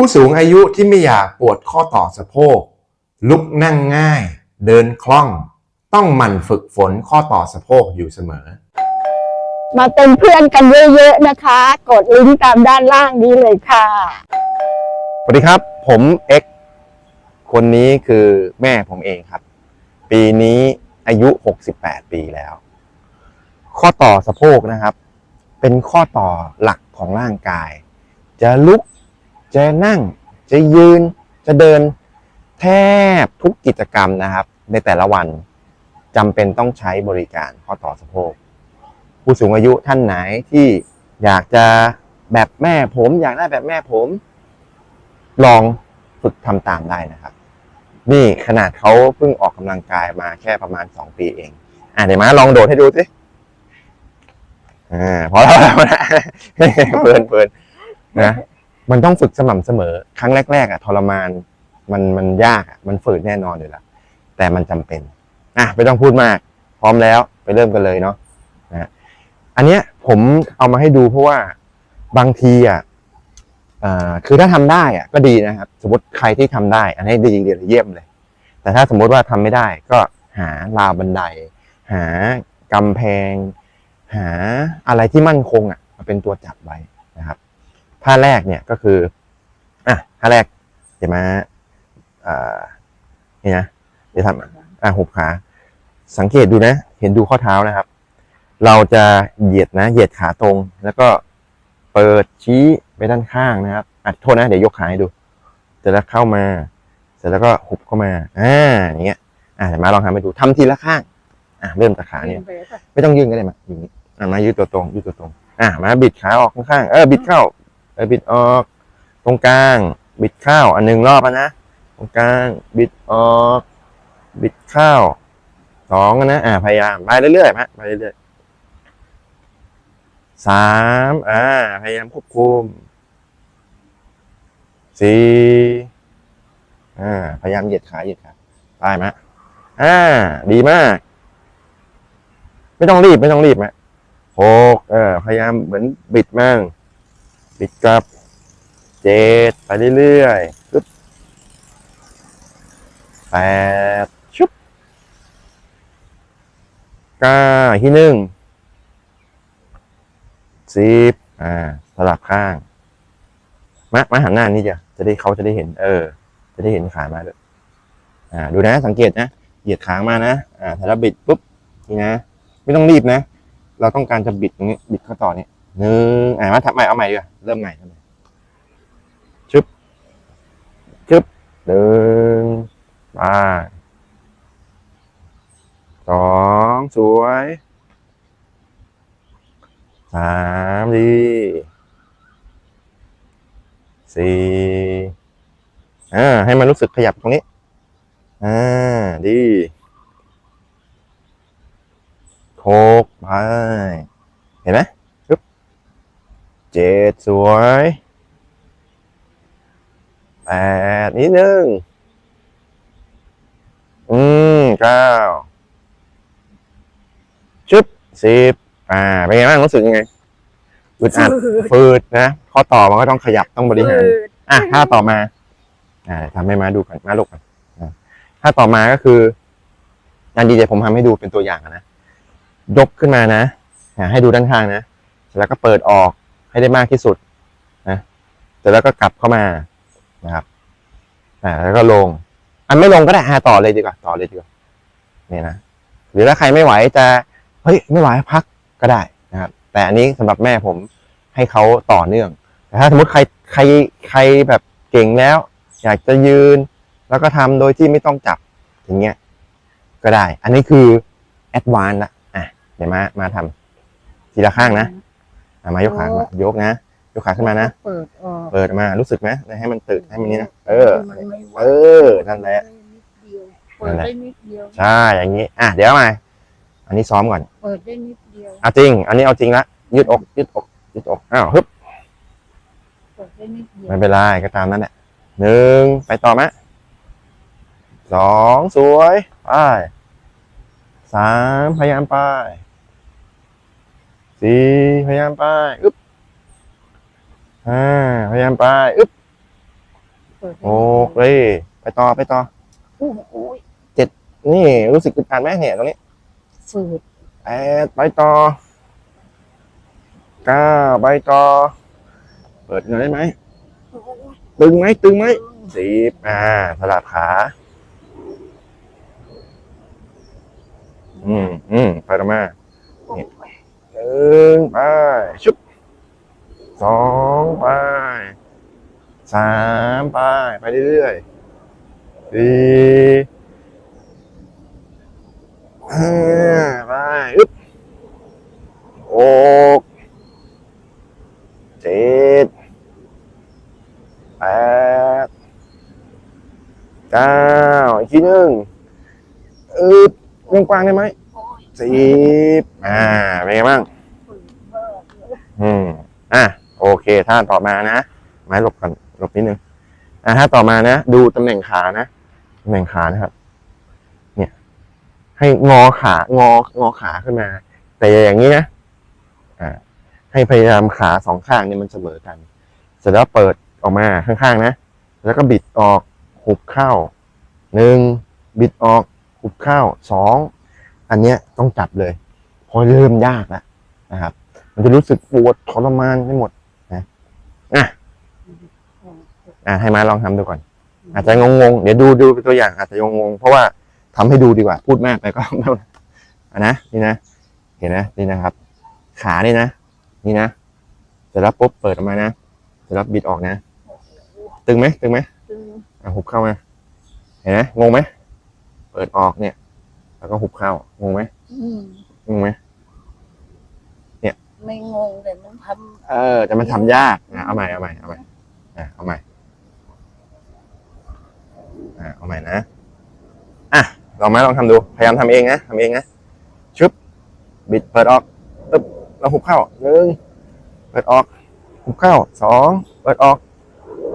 ผู้สูงอายุที่ไม่อยากปวดข้อต่อสะโพก ลุกนั่งง่าย เดินคล่อง ต้องหมั่นฝึกฝนข้อต่อสะโพกอยู่เสมอ มาเป็นเพื่อนกันเยอะๆนะคะ กดลิงก์ตามด้านล่างนี้เลยค่ะ สวัสดีครับ ผมเอ็กซ์คนนี้คือแม่ผมเองครับ ปีนี้อายุ 68 ปีแล้ว ข้อต่อสะโพกนะครับ เป็นข้อต่อหลักของร่างกาย จะลุก จะนั่ง จะยืน จะเดิน แทบทุกกิจกรรมนะครับ ในแต่ละวันจำเป็นต้องใช้บริการข้อต่อสะโพก ผู้สูงอายุท่านไหนที่อยากจะแบบแม่ผม อยากได้แบบแม่ผม ลองฝึกทำตามได้นะครับ นี่ขนาดเขาเพิ่งออกกำลังกายมาแค่ประมาณสองปีเอง อะเดี๋ยวมาลองโดดให้ดูสิอ่าพอแล้วพอแล้วเพลินเพลินนะ มันต้องฝึกสม่ำเสมอ ครั้งแรกๆอะทรมานมันมันยากอะมันฝืนแน่นอนอยู่แล้วแต่มันจำเป็นอะไม่ต้องพูดมาก พร้อมแล้วไปเริ่มกันเลยเนาะนะอันเนี้ยผมเอามาให้ดูเพราะว่าบางทีอะอ่าคือถ้าทำได้อะก็ดีนะครับ สมมติใครที่ทำได้ อันนี้ดีเดียวเยี่ยมเลย แต่ถ้าสมมติว่าทำไม่ได้ ก็หาราวบันได หากำแพง หาอะไรที่มั่นคงอะมาเป็นตัวจับไว้ นะครับท่าแรกเนี่ยก็คืออะท่าแรก เดี๋ยวมาอ่านี่นะเดี๋ยวทำอะหุบขา สังเกตดูนะ เห็นดูข้อเท้านะครับ เราจะเหยียดนะ เหยียดขาตรง แล้วก็เปิดชี้ไปด้านข้างนะครับอะโทษนะ เดี๋ยวยกขาให้ดูเสร็จแล้วเข้ามา เสร็จแล้วก็หุบเข้ามาอ่าอย่างเงี้ยอ่าเดี๋ยวมาลองทำให้ดูทำทีละข้างอะเริ่มจากขาเนี่ยไม่ต้องยืนก็ได้มาอย่างนี้อะมายืดตัวตรงยืดตัวตรงอะมาบิดขาออกข้างๆเออบิดเข้า เออบิดออก ตรงกลาง บิดเข้าอันหนึ่งรอบนะ ตรงกลาง บิดออก บิดเข้าสองอะนะ อ่า พยายาม ไปเรื่อยๆมาไปเรื่อยๆสามอ่า พยายามควบคุมสี่อ่า พยายามเหยียดขาเหยียดขาไปมอ่า ดีมาก ไม่ต้องรีบไม่ต้องรีบมหกเออ พยายามเหมือนบิดมั่ง บิดกลับเจ็ดไปเรื่อยๆปึ๊บแปดชุบเก้าที่หนึ่งสิบอ่าสลับข้างมามาหันหน้านี่จ้ะจะได้เขาจะได้เห็น เออ จะได้เห็นขามาด้วยอ่า ดูนะ สังเกตนะ เหยียดขามานะ อ่าถ้าเราบิดปุ๊บ นี่นะ ไม่ต้องรีบนะ เราต้องการจะบิดตรงนี้ บิดเข้าต่อเนี่ย หนึ่งอ่ามาทำใหม่เอาใหม่ดีกว่าเริ่มใหม่ทำใหม่ชึบชึบหนึ่งไปสองสวยสามดีสี่อ่าให้มันรู้สึกขยับตรงนี้อ่าดีหกไปเห็นไหม เจ็ดสวยแปดนิดนึง อืมเก้าชึบสิบอ่า เป็นไงบ้างรู้สึกยังไงอึดอัดฟืดนะข้อต่อมันก็ต้องขยับต้องบริหาร อะท่าต่อมา อ่าทำให้มาดูกันมาลูกกันอะท่าต่อมาก็คืออันดีเดี๋ยวผมทำให้ดูเป็นตัวอย่างอะนะยกขึ้นมานะอ่าให้ดูด้านข้างนะเสร็จแล้วก็เปิดออก ให้ได้มากที่สุดนะเสร็จแล้วก็กลับเข้ามานะครับอ่าแล้วก็ลง อันไม่ลงก็ได้อ่าต่อเลยดีกว่าต่อเลยดีกว่านี่นะหรือถ้าใครไม่ไหวจะเฮ้ยไม่ไหวพักก็ได้นะครับ แต่อันนี้สำหรับแม่ผมให้เขาต่อเนื่องแต่ถ้าสมมติใครใครใครแบบเก่งแล้ว อยากจะยืน แล้วก็ทำโดยที่ไม่ต้องจับอย่างเงี้ยก็ได้ อันนี้คือแอดวานละอะเดี๋ยวมามาทำทีละข้างนะอะ มายกขามายกนะ ยกขาขึ้นมานะ เปิดออกเปิดมารู้สึกไหมให้มันตื่นให้มันนี้นะเออ มันไม่ไหวเออนั่นแหละเปิดได้นิดเดียว ใช่อย่างนี้ อะเดี๋ยวมาอันนี้ซ้อมก่อนเปิดได้นิดเดียวเอาจริง อันนี้เอาจริงละยืดอกยืดอกยืดอกอ้าวฮึบเปิดได้นิดเดียวไม่เป็นไรก็ตามนั้นแหละหนึ่งไปต่อมะสองสวยไปสามพยายามไป สี่พยายามไปอึ๊บห้าพยายามไปอึ๊บเปิดได้โอ้เฮ้ยไปต่อไปต่อโอ้โหนี่รู้สึกอึดอัดไหมเนี่ยตรงนี้ฝืดแปดไปต่อเก้าไปต่อเปิดหน่อยได้ไหมตึงไหมตึงไหมสิบอ่าสลับขาอืมอืมไปต่อมานี่หนึ่งไปชุบสองไปสามไป ไป เรื่อยๆสี่ห้าไปอึ๊บหกเจ็ดแปดเก้าอีกทีหนึ่งอึบวงกว้างได้ไหมสิบอ่า เป็นไงบ้าง อืม อะ โอเค ท่าต่อมานะ ไม้หลบกันหลบนิดนึง อะถ้าต่อมานะ ดูตำแหน่งขานะตำแหน่งขานะครับ เนี่ย ให้งอขางองอขาขึ้นมา แต่อย่างนี้นะอ่าให้พยายามขาสองข้างเนี่ยมันเสมอกัน เสร็จแล้วเปิดออกมาข้างๆนะ แล้วก็บิดออกหุบเข้าหนึ่งบิดออกหุบเข้าสองอันเนี้ยต้องจับเลยเพราะเริ่มยากแล้วนะครับ มันจะรู้สึกปวดทรมานไปหมดนะอะ อะให้มาลองทำดูก่อน อาจจะงงๆ เดี๋ยวดูดูเป็นตัวอย่างอาจจะงงๆ เพราะว่าทำให้ดูดีกว่าพูดมากไปก็ไม่เอาอะนะนี่นะ เห็นนะนี่นะครับ ขานี่นะ นี่นะเสร็จแล้วปุ๊บเปิดออกมานะเสร็จแล้วบิดออกนะ ตึงไหมตึงไหมตึงอะหุบเข้ามา เห็นไหมงงไหมเปิดออกเนี่ย แล้วก็หุบเข้างงไหมอืมงงไหมไม่งงแต่มันทเออแต่มันทำยากอะเอาใหม่เอาใหม่เอาใหม่อะเอาใหม่ อะเอาใหม่นะอะลองไหมลองทำดู พยายามทำเองนะทำเองนะชึบบิดเปิดออกตึ๊บแล้วหุบเข้าหนึ่งเปิดออกหุบเข้าสองเปิดออก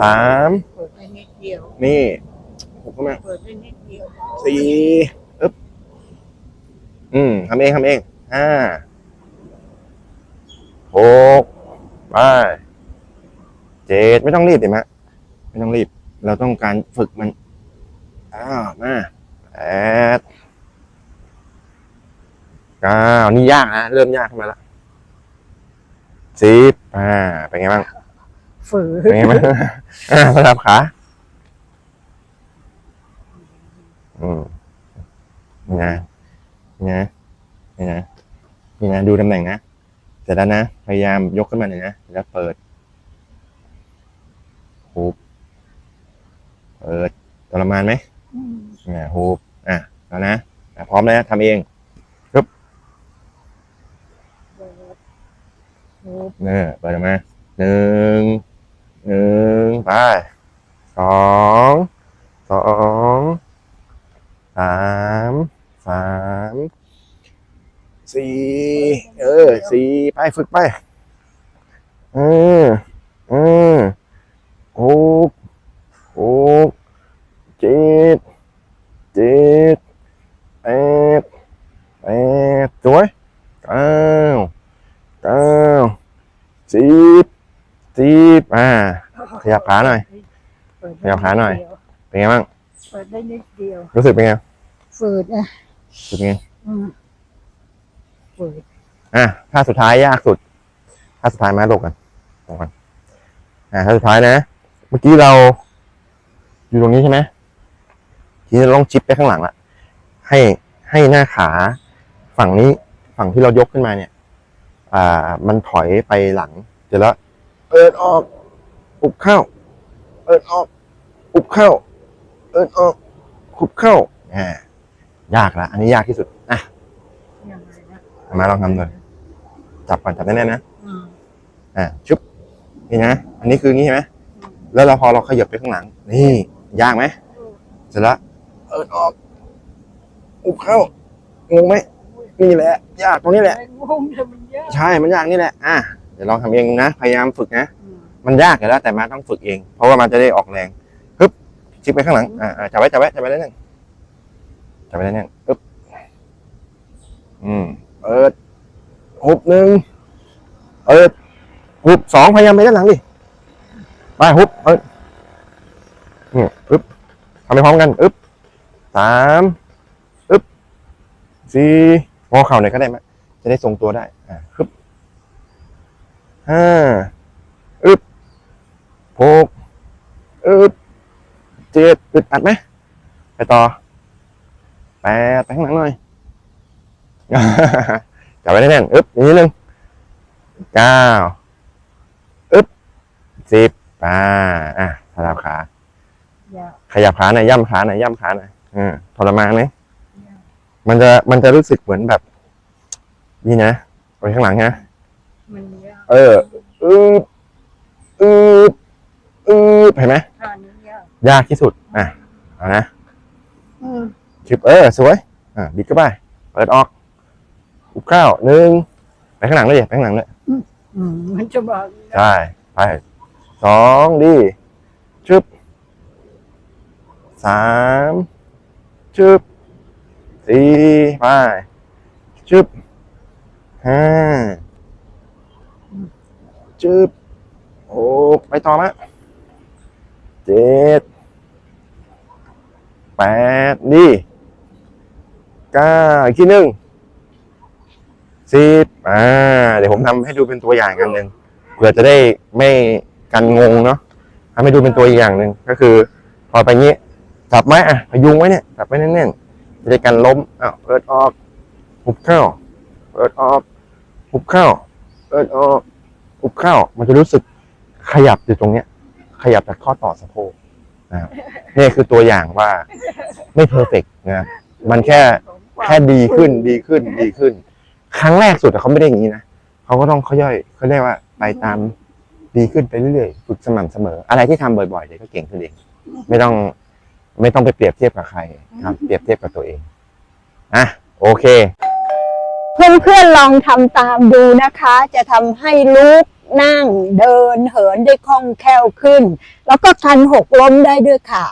สามำเปิดได้นิดเดียวนี่หุบเข้ามาเปิดได้นิดเดียวสี่อึ๊บอืมทำเองทำเองห้าหกไปเจ็ดไม่ต้องรีบเห็นไหมไม่ต้องรีบ เราต้องการฝึกมัน อ้าวมาแปดเก้านี่ยากนะเริ่มยากขึ้นมาแล้วสิบอ่าเป็นไงบ้างฝืดเป็นไงบ้างอ่าสลับขาอืมนี่นะนี่นะนี่นะนี่นะดูตำแหน่งนะเสร็จแล้วนะ พยายามยกขึ้นมาหน่อยนะแล้วเปิดฮูบเปิดทรมานไหมอืม เนี่ยฮูบอะแล้วนะอะพร้อมแล้วทำเองเปิดโอ้เนี่ยเปิดออกมาหนึ่งหนึ่งไปสองสองสามสามสี่เออสี่ไปฝึกไป เออเออหกหกเจ็ดเจ็ดแปดแปดสวยเก้าเก้าสิบสิบอ่า ขยับขาหน่อย เปิดขยับขาหน่อยเป็นไงบ้าง เปิดได้นิดเดียวรู้สึกเป็นไงฝืดนะรู้สึกเป็นไง อืมฝืดอะท่าสุดท้ายยากสุดท่าสุดท้ายมาลงกันลงกันอะท่าสุดท้ายนะ เมื่อกี้เรา อยู่ตรงนี้ใช่ไหมทีนี้เราต้องชิปไปข้างหลังละให้ให้หน้าขาฝั่งนี้ฝั่งที่เรายกขึ้นมาเนี่ย อ่า มันถอยไปหลัง เสร็จแล้วเปิดออก อุบเข้าเปิดออก อุบเข้าเปิดออกอุบเข้าอ่ายากละอันนี้ยากที่สุดอะยังไงนะมาลองทำดูจับก่อนจับแน่ๆนะอืมอ่าชุบนี่นะอันนี้คืองี้ใช่ไหมแล้วเราพอเราขยับไปข้างหลัง นี่ยากไหมเสร็จแล้วเอิดออก อุบเข้างงไหมนี่แหละ ยากตรงนี้แหละไม่งงแต่มันยากใช่มันยากนี่แหละอะเดี๋ยวลองทำเองนะพยายามฝึกนะอื มันยากอยู่แล้วแต่มาต้องฝึกเอง เพราะว่ามันจะได้ออกแรงปึ๊บชิปไปข้างหลังอ่าอ่าจับไว้จับไว้จับไว้ได้แน่นจับไว้ได้แน่นปึ๊บอืมเปิดหุบหนึ่งเปิดหุบสองพยายามไปด้านหลังดิไปหุบเปิดเนี่ยอึ๊บทำไปพร้อมกันอึ๊บสามอึ๊บสี่งอเข่าหน่อยก็ได้ไหมจะได้ทรงตัวได้อ่าอึ๊บห้า หกอึ๊บเจ็ดอึดอัดไหมไปต่อแปดไปข้างหลังหน่อยจับไว้แน่นๆอึ๊บอีกนิดนึงเก้าอึ๊บสิบอ่าอะสลับขา ขยับขาหน่อยย่ำขาหน่อยย่ำขาหน่อยอ่าทรมานไหมมันจะมันจะรู้สึกเหมือนแบบ นี่นะไปข้างหลังนะมันยากเอออืบอืบ อืบเห็นไหมท่านี้ยากยากที่สุด อะเอานะอืมชิบเออสวย อะบิดเข้าไปเปิดออกอุบข้าวหนึ่งไปข้างหลังเลยดิไปข้างหลังเลยอืมมันจะบอกใช่ไปสองดีชึบสามชึบสี่ไปชึบห้าชึบหกไปต่อมา เจ็ดแปดดีเก้าอีกทีหนึ่งสิบอ่า เดี๋ยวผมทำให้ดูเป็นตัวอย่างกันหนึ่งเผื่อจะได้ไม่กันงงเนาะทำให้ดูเป็นตัวอย่างหนึ่งก็คือ พอไปงี้จับไว้อะพยุงไว้เนี่ยจับไว้แน่นๆจะได้กันล้มอ้าวเปิดออกหุบเข้าเปิดออกหุบเข้าเปิดออกหุบเข้ามันจะรู้สึกขยับอยู่ตรงเนี้ย ขยับจากข้อต่อสะโพกนะครับนี่คือตัวอย่างว่าไม่เพอร์เฟกนะมันแค่แค่ดีขึ้นดีขึ้นดีขึ้น ครั้งแรกสุดเขาไม่ได้อย่างนี้นะเขาก็ต้องค่อยๆเขาเรียกว่าไปตามดีขึ้นไปเรื่อยๆฝึกสม่ำเสมอ อะไรที่ทำบ่อยๆเดี๋ยวก็เก่งขึ้นเองไม่ต้องไม่ต้องไปเปรียบเทียบกับใครครับ เปรียบเทียบกับตัวเองอะโอเค เพื่อนๆลองทำตามดูนะคะ จะทำให้ลุก นั่งเดินเหินได้คล่องแคล่วขึ้น แล้วก็คันหกล้มได้ด้วยค่ะ